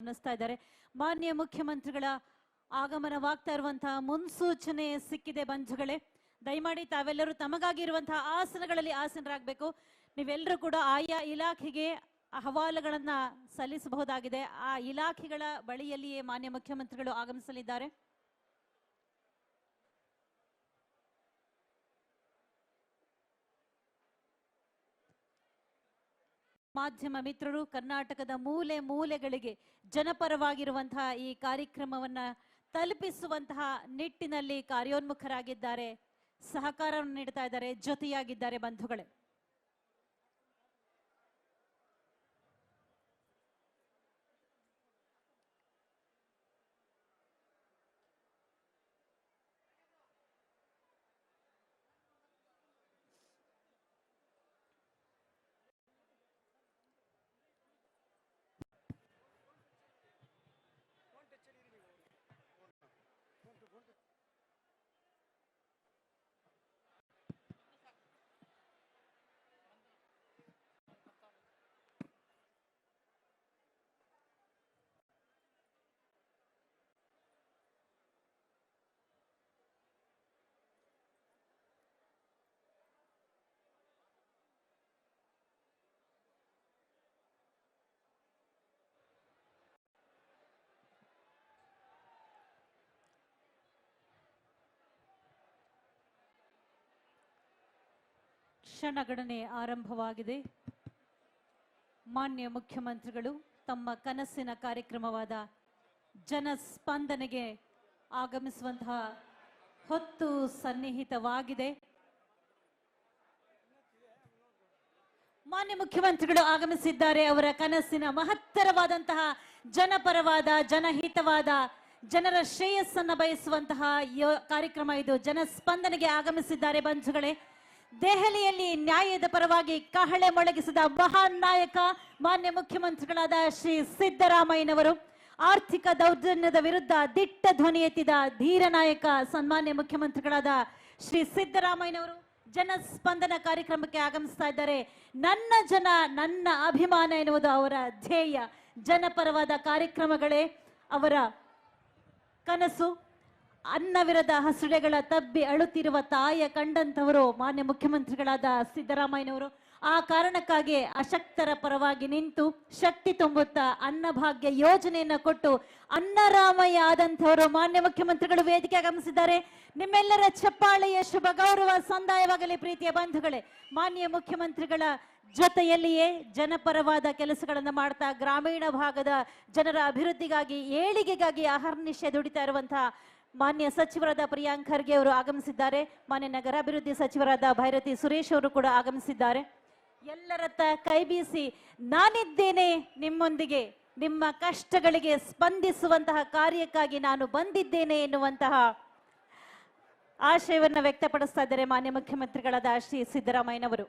ಅನ್ನಿಸ್ತಾ ಇದ್ದಾರೆ. ಮಾನ್ಯ ಮುಖ್ಯಮಂತ್ರಿಗಳ ಆಗಮನವಾಗ್ತಾ ಇರುವಂತಹ ಮುನ್ಸೂಚನೆ ಸಿಕ್ಕಿದೆ ಬಂಧುಗಳೇ. ದಯಮಾಡಿ ತಾವೆಲ್ಲರೂ ತಮಗಾಗಿರುವಂತಹ ಆಸನಗಳಲ್ಲಿ ಆಸನರಾಗಬೇಕು. ನೀವೆಲ್ಲರೂ ಕೂಡ ಆಯಾ ಇಲಾಖೆಗೆ ಅಹವಾಲುಗಳನ್ನ ಸಲ್ಲಿಸಬಹುದಾಗಿದೆ. ಆ ಇಲಾಖೆಗಳ ಬಳಿಯಲ್ಲಿಯೇ ಮಾನ್ಯ ಮುಖ್ಯಮಂತ್ರಿಗಳು ಆಗಮಿಸಲಿದ್ದಾರೆ. ಮಾಧ್ಯಮ ಮಿತ್ರರು ಕರ್ನಾಟಕದ ಮೂಲೆ ಮೂಲೆಗಳಿಗೆ ಜನಪರವಾಗಿರುವಂತಹ ಈ ಕಾರ್ಯಕ್ರಮವನ್ನ ತಲುಪಿಸುವಂತಹ ನಿಟ್ಟಿನಲ್ಲಿ ಕಾರ್ಯೋನ್ಮುಖರಾಗಿದ್ದಾರೆ. ಸಹಕಾರವನ್ನು ನೀಡ್ತಾ ಇದ್ದಾರೆ. ಜೊತೆಯಾಗಿದ್ದಾರೆ ಬಂಧುಗಳೇ. ಕ್ಷಣಗಣನೆ ಆರಂಭವಾಗಿದೆ. ಮಾನ್ಯ ಮುಖ್ಯಮಂತ್ರಿಗಳು, ತಮ್ಮ ಕನಸಿನ ಕಾರ್ಯಕ್ರಮವಾದ ಜನಸ್ಪಂದನೆಗೆ ಆಗಮಿಸುವಂತಹ ಹೊತ್ತು ಸನ್ನಿಹಿತವಾಗಿದೆ. ಮಾನ್ಯ ಮುಖ್ಯಮಂತ್ರಿಗಳು ಆಗಮಿಸಿದ್ದಾರೆ. ಅವರ ಕನಸಿನ ಮಹತ್ತರವಾದಂತಹ ಜನಪರವಾದ, ಜನಹಿತವಾದ, ಜನರ ಶ್ರೇಯಸ್ಸನ್ನು ಬಯಸುವಂತಹ ಕಾರ್ಯಕ್ರಮ ಇದು. ಜನಸ್ಪಂದನೆಗೆ ಆಗಮಿಸಿದ್ದಾರೆ ಬಂಧುಗಳೇ. ದೆಹಲಿಯಲ್ಲಿ ನ್ಯಾಯದ ಪರವಾಗಿ ಕಹಳೆ ಮೊಳಗಿಸಿದ ಮಹಾನ್ ನಾಯಕ, ಮಾನ್ಯ ಮುಖ್ಯಮಂತ್ರಿಗಳಾದ ಶ್ರೀ ಸಿದ್ದರಾಮಯ್ಯನವರು, ಆರ್ಥಿಕ ದೌರ್ಜನ್ಯದ ವಿರುದ್ಧ ದಿಟ್ಟ ಧ್ವನಿ ಎತ್ತಿದ ಧೀರ ನಾಯಕ, ಸನ್ಮಾನ್ಯ ಮುಖ್ಯಮಂತ್ರಿಗಳಾದ ಶ್ರೀ ಸಿದ್ದರಾಮಯ್ಯನವರು ಜನಸ್ಪಂದನ ಕಾರ್ಯಕ್ರಮಕ್ಕೆ ಆಗಮಿಸ್ತಾ ಇದ್ದಾರೆ. ನನ್ನ ಜನ, ನನ್ನ ಅಭಿಮಾನ ಎನ್ನುವುದು ಅವರ ಧ್ಯೇಯ. ಜನಪರವಾದ ಕಾರ್ಯಕ್ರಮಗಳೇ ಅವರ ಕನಸು. ಅನ್ನವಿರದ ಹಸುಡೆಗಳ ತಬ್ಬಿ ಅಳುತ್ತಿರುವ ತಾಯ ಕಂಡಂಥವರು ಮಾನ್ಯ ಮುಖ್ಯಮಂತ್ರಿಗಳಾದ ಸಿದ್ದರಾಮಯ್ಯನವರು. ಆ ಕಾರಣಕ್ಕಾಗಿ ಅಶಕ್ತರ ಪರವಾಗಿ ನಿಂತು ಶಕ್ತಿ ತುಂಬುತ್ತಾ ಅನ್ನಭಾಗ್ಯ ಯೋಜನೆಯನ್ನ ಕೊಟ್ಟು ಅನ್ನರಾಮಯ್ಯ ಆದಂಥವರು ಮಾನ್ಯ ಮುಖ್ಯಮಂತ್ರಿಗಳು ವೇದಿಕೆ ಆಗಮಿಸಿದ್ದಾರೆ. ನಿಮ್ಮೆಲ್ಲರ ಚಪ್ಪಾಳೆಯ ಶುಭ ಗೌರವ ಸಂದಾಯವಾಗಲಿ ಪ್ರೀತಿಯ ಬಂಧುಗಳೇ. ಮಾನ್ಯ ಮುಖ್ಯಮಂತ್ರಿಗಳ ಜೊತೆಯಲ್ಲಿಯೇ ಜನಪರವಾದ ಕೆಲಸಗಳನ್ನು ಮಾಡ್ತಾ ಗ್ರಾಮೀಣ ಭಾಗದ ಜನರ ಅಭಿವೃದ್ಧಿಗಾಗಿ, ಏಳಿಗೆಗಾಗಿ ಅಹರ್ನಿಶೆ ದುಡಿತಾ ಇರುವಂತಹ ಮಾನ್ಯ ಸಚಿವರಾದ ಪ್ರಿಯಾಂಕ್ ಖರ್ಗೆ ಅವರು ಆಗಮಿಸಿದ್ದಾರೆ. ಮಾನ್ಯ ನಗರಾಭಿವೃದ್ಧಿ ಸಚಿವರಾದ ಭೈರತಿ ಸುರೇಶ್ ಅವರು ಕೂಡ ಆಗಮಿಸಿದ್ದಾರೆ. ಎಲ್ಲರತ್ತ ಕೈ ಬೀಸಿ, ನಾನಿದ್ದೇನೆ ನಿಮ್ಮೊಂದಿಗೆ. ನಿಮ್ಮ ಕಷ್ಟಗಳಿಗೆ ಸ್ಪಂದಿಸುವಂತಹ ಕಾರ್ಯಕ್ಕಾಗಿ ನಾನು ಬಂದಿದ್ದೇನೆ ಎನ್ನುವಂತಹ ಆಶಯವನ್ನು ವ್ಯಕ್ತಪಡಿಸ್ತಾ ಇದ್ದಾರೆ ಮಾನ್ಯ ಮುಖ್ಯಮಂತ್ರಿಗಳಾದ ಶ್ರೀ ಸಿದ್ದರಾಮಯ್ಯನವರು.